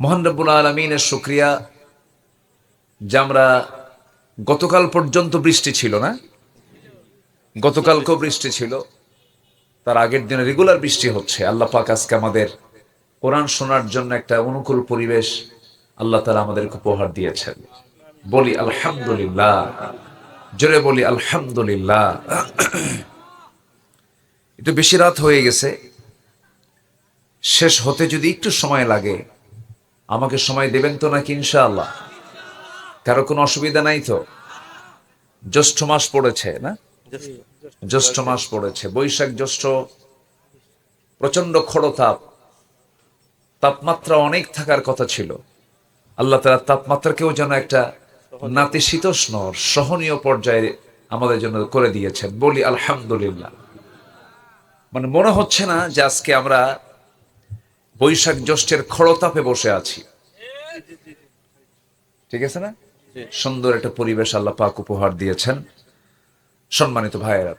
মোহান রব্বুল আলমিনের শুক্রিয়া। যে আমরা গতকাল পর্যন্ত বৃষ্টি ছিল না? গতকালকেও বৃষ্টি ছিল। তার আগের দিনে রেগুলার বৃষ্টি হচ্ছে। আল্লাহ পাক আজকে আমাদের কোরআন শোনার জন্য একটা অনুকূল পরিবেশ আল্লাহ তারা আমাদেরকে উপহার দিয়েছেন। বলি আলহামদুলিল্লাহ। জোরে বলি আলহামদুলিল্লাহ। একটু বেশি রাত হয়ে গেছে। শেষ হতে যদি একটু সময় লাগে আমাকে সময় দেবেন তো নাকি ইনশাআল্লাহ? কারও কোনো অসুবিধা নাই তো? জ্যৈষ্ঠ মাস পড়েছে, না? জ্যৈষ্ঠ মাস পড়েছে। বৈশাখ জ্যৈষ্ঠ প্রচণ্ড খড়তাপ তাপমাত্রা অনেক থাকার কথা ছিল। আল্লাহ তালা তাপমাত্রাকেও যেন একটা নাতিশীতোষ্ণ সহনীয় পর্যায়ে আমাদের জন্য করে দিয়েছেন। বলি আলহামদুলিল্লাহ। মানে মনে হচ্ছে না যে আজকে আমরা বৈশাখ জ্যৈষ্ঠের খড়তাপে বসে আছি। ঠিক আছে না? সুন্দর একটা পরিবেশ আল্লাহ পাক উপহার দিয়েছেন। সম্মানিত ভাইয়েরা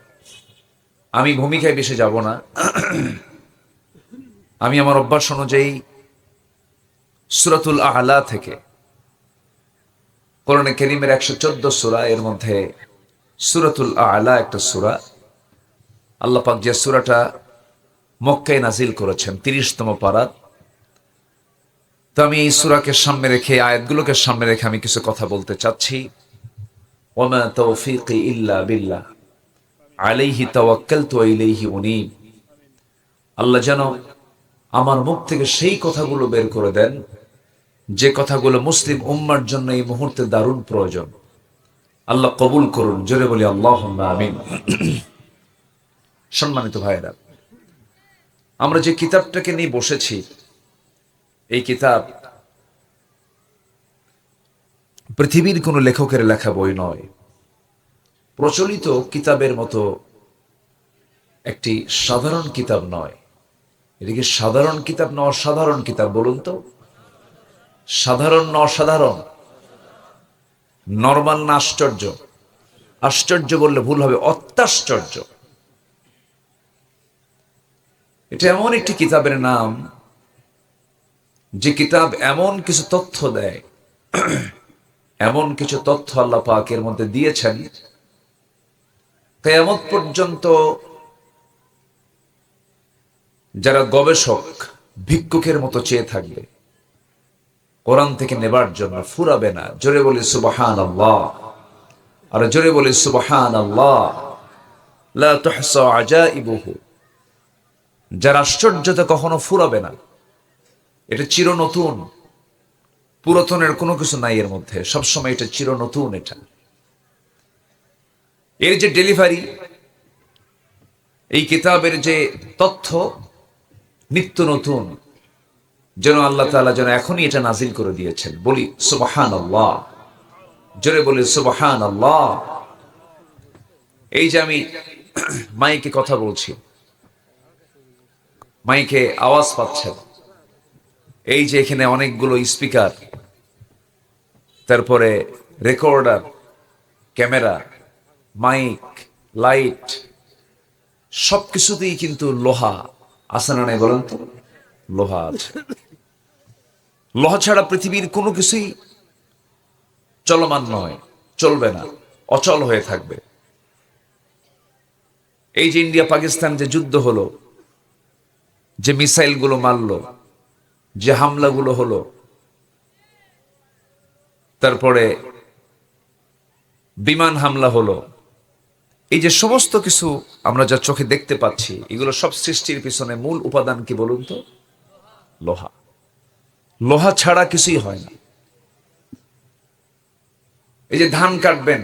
আমি ভূমিকায় বেশি যাব না। আমি আমার অভ্যাস অনুযায়ী সুরাতুল আহলা থেকে কোরআনে কেরিমের একশো চোদ্দ সুরা এর মধ্যে সুরাতুল আহলা একটা সুরা আল্লাহ পাক যে সুরাটা মক্কায় নাজিল করেছেন, তিরিশতম পারাত। তো আমি এই সুরাকে সামনে রেখে আয়াতগুলোকে সামনে রেখে আমি কিছু কথা বলতে চাচ্ছি। ওমা তৌফিক ইল্লা আলাইহি ওয়া ইলাইহি উনীব। আল্লাহ যেন আমার মুখ থেকে সেই কথাগুলো বের করে দেন, যে কথাগুলো মুসলিম উম্মার জন্য এই মুহূর্তে দারুণ প্রয়োজন। আল্লাহ কবুল করুন, জোরে বলি আল্লাহ আমিন। সম্মানিত ভাইয়েরা আমরা যে কিতাবটাকে নিয়ে বসেছি, এই কিতাব পৃথিবীর কোনো লেখকের লেখা বই নয়। প্রচলিত কিতাবের মতো একটি সাধারণ কিতাব নয়। এদিকে সাধারণ কিতাব না অসাধারণ কিতাব বলুন তো? সাধারণ না অসাধারণ? নর্মাল না আশ্চর্য? আশ্চর্য বললে ভুল হবে, অত্যাশ্চর্য। এটা এমন একটি কিতাবের নাম, যে কিতাব এমন কিছু তথ্য দেয়, এমন কিছু তথ্য আল্লাহ পাকের মধ্যে দিয়েছেন। কেয়ামত পর্যন্ত যারা গবেষক, ভিক্ষুকের মতো চেয়ে থাকবে, কোরআন থেকে নেবার জন্য ফুরাবে না। জোরে বলি সুবাহান আল্লাহ আর জোরে বলি সুবাহান আল্লাহ লা তুহসা আজাইবুহু। যার আশ্চর্যতা কখনো ফুরাবে না। এটা চির নতুন পুরাতনের কোনো কিছু নাই এর মধ্যে। সবসময় এটা চির নতুন এটা। এর যে ডেলিভারি, এই কিতাবের যে তথ্য, নিত্য নতুন, যেন আল্লাহ তাআলা যেন এখনই এটা নাজিল করে দিয়েছেন। বলি সুবাহান আল্লাহ জোরে বলি সুবাহান আল্লাহ এই যে আমি মাইকে কথা বলছি মাইকে আওয়াজ পাচ্ছেন। এই যে এখানে অনেকগুলো স্পিকার, তারপরে রেকর্ডার, ক্যামেরা, মাইক, লাইট সব কিছুতেই কিন্তু লোহা আছে না নাই বলেন তো? লোহা আছে। লোহা ছাড়া পৃথিবীর কোনো কিছুই চলমান নয়, চলবে না, অচল হয়ে থাকবে। এই যে ইন্ডিয়া পাকিস্তান যে যুদ্ধ হলো যে মিসাইলগুলো মারলো, যে হামলাগুলো হলো। তারপরে বিমান হামলা হলো। এই যে সমস্ত কিছু আমরা যা চোখে দেখতে পাচ্ছি, এগুলো সব সৃষ্টির পিছনে মূল উপাদান কি বলুন তো? লোহা। লোহা ছাড়া কিছুই হয় না। এই যে ধান কাটবেন,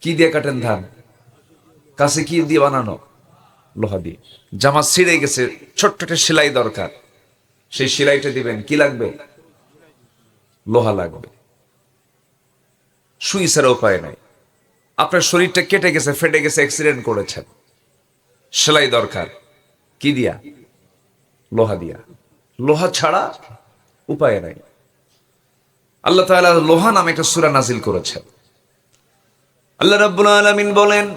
কি দিয়ে কাটেন ধান? কাছে কি দিয়ে বানানো? লোহা দিয়ে। জামা ছিঁড়ে গেছে, ছোট্ট একটা সেলাই দরকার। সেই সেলাইটা দিবেন, কি লাগবে? লোহা লাগবে। সুই ছাড়া উপায় নাই। আপনার শরীরটা কেটে গেছে, ফেটে গেছে অ্যাক্সিডেন্ট করেছেন। সেলাই দরকার। কি দিয়া? লোহা দিয়া। লোহা ছাড়া উপায় নাই। আল্লাহ তাআলা লোহা নামে একটা সূরা নাজিল করেছেন। আল্লাহ রাব্বুল আলামিন বলেন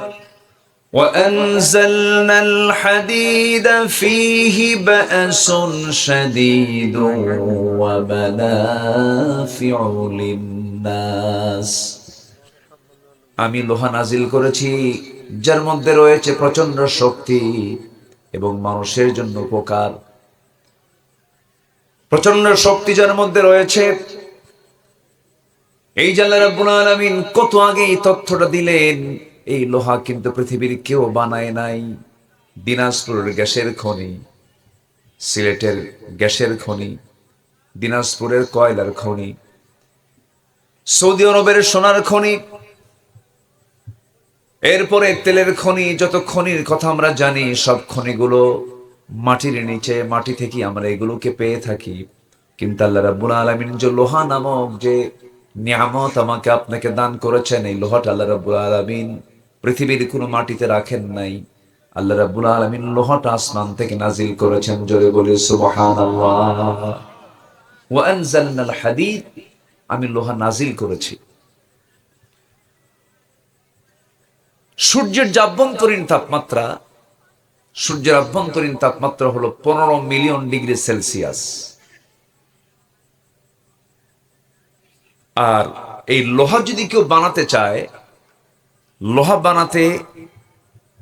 وأنزلنا الحديد فيه بأس شديد ومنافع للناس আমি লোহা নাজিল করেছি যার মধ্যে রয়েছে প্রচন্ড শক্তি এবং মানুষের জন্য উপকার প্রচন্ড শক্তি যার মধ্যে রয়েছে এই জাল্লা রাব্বুল আলামিন কত আগে এই তথ্যটা দিলেন এই লোহা কিন্তু পৃথিবীর কেউ বানায় নাই। দিনাজপুরের গ্যাসের খনি, সিলেটের গ্যাসের খনি, দিনাজপুরের কয়লার খনি, সৌদি আরবের সোনার খনি, এরপরে তেলের খনি, যত খনির কথা আমরা জানি, সব খনিগুলো মাটির নিচে, মাটি থেকে আমরা এগুলোকে পেয়ে থাকি। কিন্তু আল্লাহ রাব্বুল আলামিন যে লোহা নামক যে নিয়ামত আমাকে আপনাকে দান করেছেন, এই লোহাটা আল্লাহ রাব্বুল আলামিন পৃথিবীর কোনো মাটিতে রাখেন নাই। আল্লাহ রাব্বুল আলামিন লোহাটা আসমান থেকে নাজিল করেছেন, জোরে বলি, সুবহানাল্লাহ। ওয়া আনজালনাল হাদিদ আমি লোহা নাজিল করেছি। সূর্যের যে তাপমাত্রা, সূর্যের আভ্যন্তরীণ তাপমাত্রা হলো পনেরো মিলিয়ন ডিগ্রি সেলসিয়াস। আর এই লোহা যদি কেউ বানাতে চায় লোহা বানাতে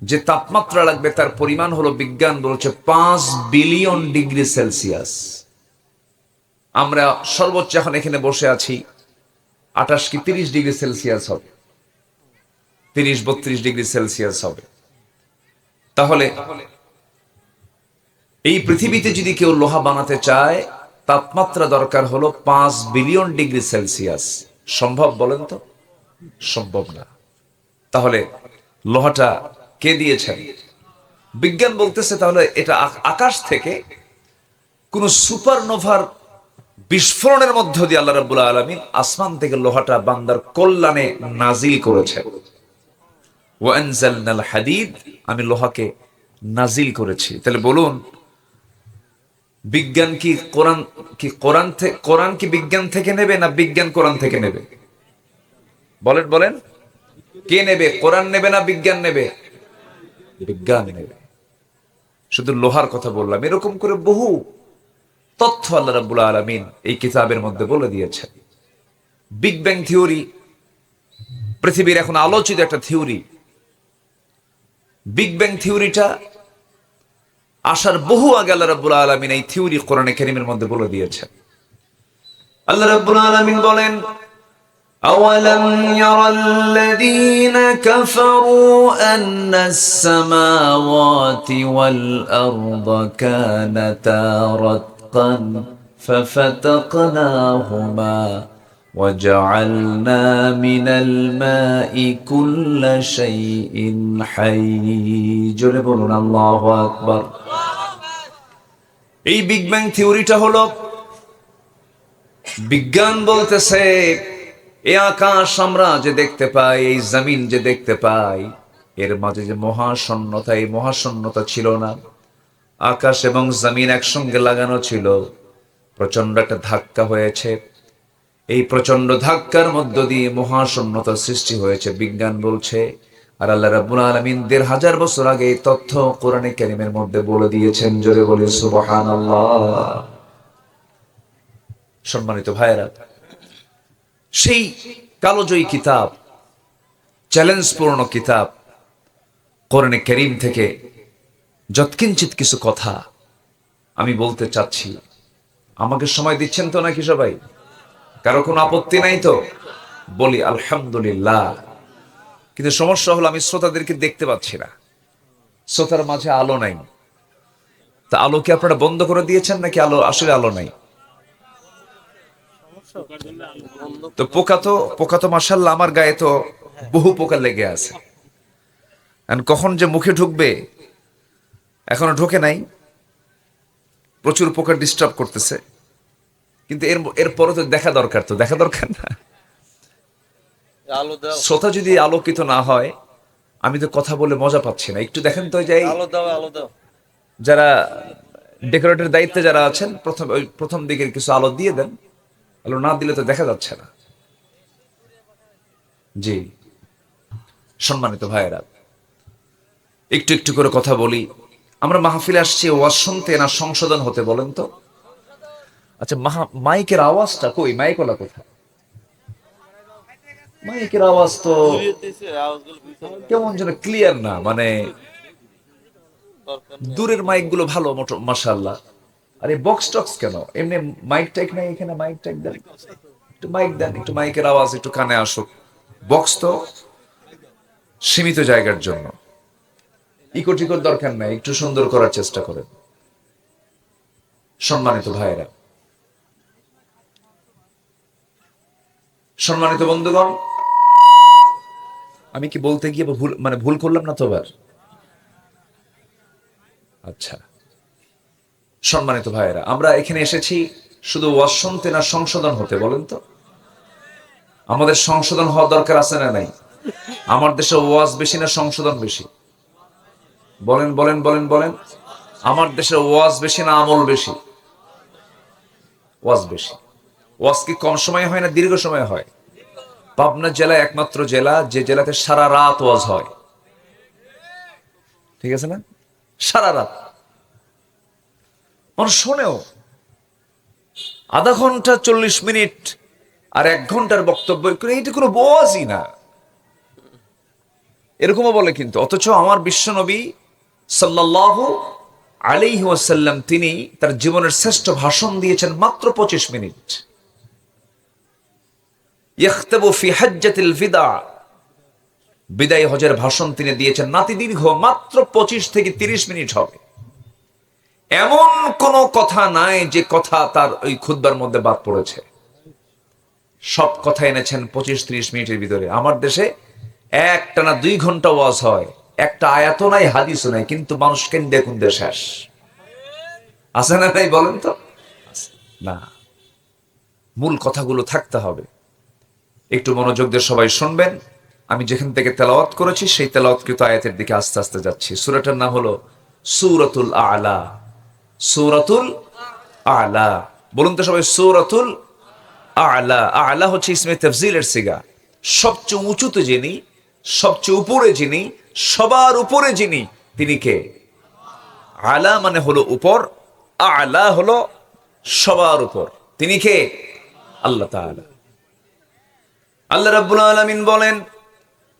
যে তাপমাত্রা লাগবে, তার পরিমাণ হলো বিজ্ঞান বলছে পাঁচ বিলিয়ন ডিগ্রি সেলসিয়াস। আমরা সর্বোচ্চ এখন এখানে বসে আছি, আঠাশ কি তিরিশ ডিগ্রি সেলসিয়াস হবে। তিরিশ, বত্রিশ ডিগ্রি সেলসিয়াস হবে। তাহলে এই পৃথিবীতে যদি কেউ লোহা বানাতে চায়, তাপমাত্রা দরকার হলো পাঁচ বিলিয়ন ডিগ্রি সেলসিয়াস। সম্ভব বলেন তো? সম্ভব না। তাহলে লোহাটা কে দিয়েছেন? বিজ্ঞান বলতেছে তাহলে এটা আকাশ থেকে কোন সুপারনোভার বিস্ফোরণের মধ্য দিয়ে আল্লাহ রাব্বুল আলামিন আসমান থেকে লোহাটা বান্দার কল্যাণে নাজিল ওয়ানজালনাল হাদিদ, আমি লোহাকে নাজিল করেছি। তাহলে বলুন, বিজ্ঞান কি কোরআন কি কোরআন কোরআন কি বিজ্ঞান থেকে নেবে না বিজ্ঞান কোরআন থেকে নেবে? বলেন বলেন। কে নেবে? কোরআন নেবে না বিজ্ঞান নেবে? বিজ্ঞান নেবে। শুধু লোহার কথা বললাম, এরকম করে বহু তথ্য আল্লাহ রাব্বুল আলামিন এই কিতাবের মধ্যে বলে দিয়েছেন। বিগ ব্যাং থিওরি পৃথিবীর এখন আলোচিত একটা থিওরি। বিগ ব্যাং থিওরিটা আসার বহু আগে আল্লাহ রাব্বুল আলামিন এই থিওরি কোরআনে কারীমের মধ্যে বলে দিয়েছেন। আল্লাহ রাব্বুল আলামিন বলেন أولم ير الذين كفروا أن السماوات والأرض كانتا رتقا ففتقناهما وجعلنا من الماء كل شيء حي জোরে বলুন আল্লাহু আকবার এই বিগ ব্যাং থিওরিটা হলো বিজ্ঞান বলতেছে এ আকাশ আমরা যে দেখতে পাই, এই জামিন যে দেখতে পাই, এর মাঝে যে মহাশূন্যতা, এই মহাশূন্যতা ছিল না। আকাশ এবং জামিন একসঙ্গে লাগানো ছিল। প্রচণ্ড একটা ধাক্কা হয়েছে। এই প্রচণ্ড ধাক্কার মধ্য দিয়ে মহাশূন্যতা সৃষ্টি হয়েছে, বিজ্ঞান বলছে। আর আল্লাহ রাব্বুল আলামিন দেড় হাজার বছর আগে এই তথ্য কোরআনে কারিমের মধ্যে বলে দিয়েছেন, জোরে বলি সুবহানাল্লাহ। সম্মানিত ভাইয়েরা সেই কালোজয়ী কিতাব চ্যালেঞ্জপূর্ণ কিতাব, কোরআনে করিম থেকে যৎকিঞ্চিত কিছু কথা আমি বলতে চাচ্ছি, আমাকে সময় দিচ্ছেন তো নাকি সবাই? কারও কোনো আপত্তি নাই তো? বলি, আলহামদুলিল্লাহ। কিন্তু সমস্যা হলো, আমি শ্রোতাদেরকে দেখতে পাচ্ছি না। শ্রোতার মাঝে আলো নাই। তা আলো কি আপনারা বন্ধ করে দিয়েছেন নাকি আলো, আসলে আলো নাই? তো পোকা তো পোকা তো মাসাল্লাহ আমার গায়ে তো বহু পোকা লেগে আছে। কখন যে মুখে ঢুকবে এখনও ঢোকে নাই। প্রচুর পোকা ডিস্টার্ব করতেছে। কিন্তু এর এর পরে তো দেখা দরকার তো দেখা দরকার না। শ্রোতা যদি আলোকিত না হয় আমি তো কথা বলে মজা পাচ্ছি না। একটু দেখেন তো যে এই আলো দাও আলো দাও। যারা ডেকোরেটের দায়িত্বে যারা আছেন প্রথম ওই প্রথম দিকের কিছু আলো দিয়ে দেন। আলো না দিলে তো দেখা যাচ্ছে না। জি। সম্মানিত ভাইয়েরা, একটু একটু করে কথা বলি। আমরা মাহফিলে আসছি, ওয়াজ শুনতে না সংশোধন হতে বলেন তো? আচ্ছা মাহা- মাইকের আওয়াজটা কই? মাইকলা কোথায়? মাইকের আওয়াজ তো কেমন যেন ক্লিয়ার না মানে দূরের মাইকগুলো ভালো, মোটো মাসাল্লাহ আরে বক্স টক্স কেন? এমনি মাইক টাইক নাই এখানে? মাইক টাইক দেন। একটু মাইক দেন, একটু মাইকের আওয়াজ একটু কানে আসুক। বক্স তো সীমিত জায়গার জন্য। ইকো টিকোর দরকার নাই, একটু সুন্দর করার চেষ্টা করেন। সম্মানিত ভাইয়েরা। সম্মানিত বন্ধুগণ, আমি কি বলতে গিয়ে ভুল মানে ভুল করলাম না তো আচ্ছা। সম্মানিত ভাইয়েরা, আমরা এখানে এসেছি শুধু ওয়াজ না সংশোধন হতে, বলেন তো। আমাদের সংশোধন হওয়া দরকার আছে না নাই? আমার দেশে ওয়াজ বেশি না সংশোধন বেশি? বলেন বলেন বলেন বলেন। আমার দেশে ওয়াজ বেশি না আমল বেশি? ওয়াজ বেশি। ওয়াজ কি কম সময় হয় না দীর্ঘ সময় হয়? পাবনা জেলা একমাত্র জেলা, যে জেলাতে সারা রাত ওয়াজ হয়। ঠিক আছে না? সারা রাত। মানুষ শোনেও, আধা ঘণ্টা চল্লিশ মিনিট আর এক ঘণ্টার বক্তব্য এটা কোনো ওয়াজই না। এরকমও বলে কিন্তু, অথচ আমার বিশ্বনবী সাল্লাল্লাহু আলাইহি ওয়াসাল্লাম, তিনি তার জীবনের শ্রেষ্ঠ ভাষণ দিয়েছেন মাত্র পঁচিশ মিনিট। বিদায় হজের ভাষণ তিনি দিয়েছেন, নাতি দীর্ঘ মাত্র পঁচিশ থেকে তিরিশ মিনিট হবে। এমন কোন কথা নাই যে কথা তার ওই খুদ্বার মধ্যে বাদ পড়েছে। সব কথা এনেছেন পঁচিশ ত্রিশ মিনিটের ভিতরে। আমার দেশে একটা না দুই ঘণ্টা ওয়াজ হয়। একটা আয়াত নাই, হাদিসও নাই, কিন্তু মানুষ কেন্দ্রে কুন্দে শেষ। আছে না নাই বলেন তো? না। মূল কথাগুলো থাকতে হবে। একটু মনোযোগ দিয়ে সবাই শুনবেন। আমি যেখান থেকে তেলাওয়াত করেছি, সেই তেলাওয়াতকৃত আয়াতের দিকে আস্তে আস্তে যাচ্ছি। সুরাটার নাম হলো সুরতুল আলা। সুরাতুল আলা। বলুন তো সবাই, সুরাতুল আলা। আলা হচ্ছে ইসমে তফজিলের সিগা। সবচেয়ে উঁচুতে যিনি, সবচেয়ে উপরে যিনি, সবার উপরে যিনি, তিনি কে? আলা মানে হলো উপর, আলা হলো সবার উপর। তিনি কে? আল্লাহ তাআলা। আল্লাহ রাব্বুল আলামিন বলেন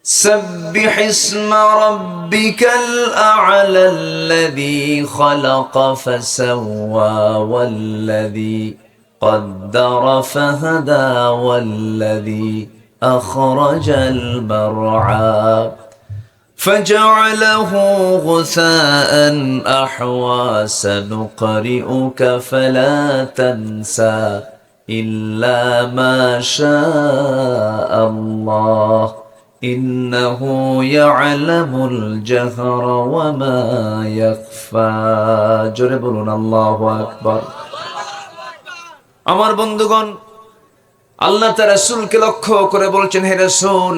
سبح اسم ربك الأعلى الذي خلق فسوى والذي قدر فهدى والذي أخرج المرعى فجعله غثاء أحوى سنقرئك فلا تنسى إلا ما شاء الله إنه يعلم الجهر وما يخفى جربنا الله أكبر আমার বন্ধুগণ আল্লাহ তার রাসূলকে লক্ষ্য করে বলছেন হে রাসূল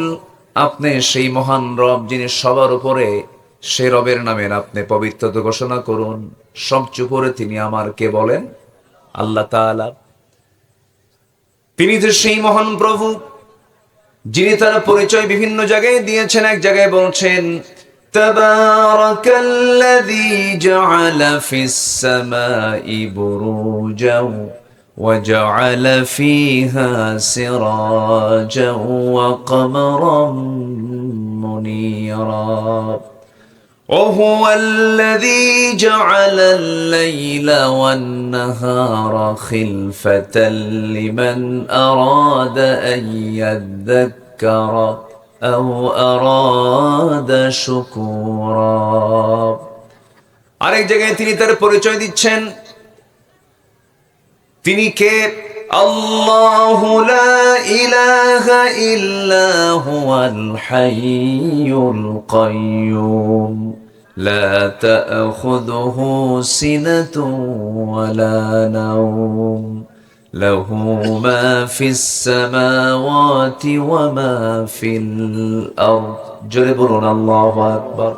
আপনি সেই মহান রব যিনি সবার উপরে সে রবের নামের আপনি পবিত্রতা ঘোষণা করুন সবচেয়ে উপরে তিনি আমার কে বলেন আল্লাহ তাআলা তিনি তো সেই মহান প্রভু যিনি তার পরিচয় বিভিন্ন জায়গায় দিয়েছেন এক জায়গায় বলছেন تبارك الذي جعل في السماء بروجا وجعل فيها سراجا وقمرا منيرا وهو الذي جعل الليل والنهار خلفة لمن أراد أن يذكر أو أراد شكورا আরেক জায়গায় তিনি তার পরিচয় দিচ্ছেন তিনি কে আল্লাহ লা ইলাহা ইল্লা হুয়াল হাইয়ুল কাইয়ুম لا تأخذه سنة ولا نوم. له ما في السماوات وما في الأرض. جربنا الله أكبر.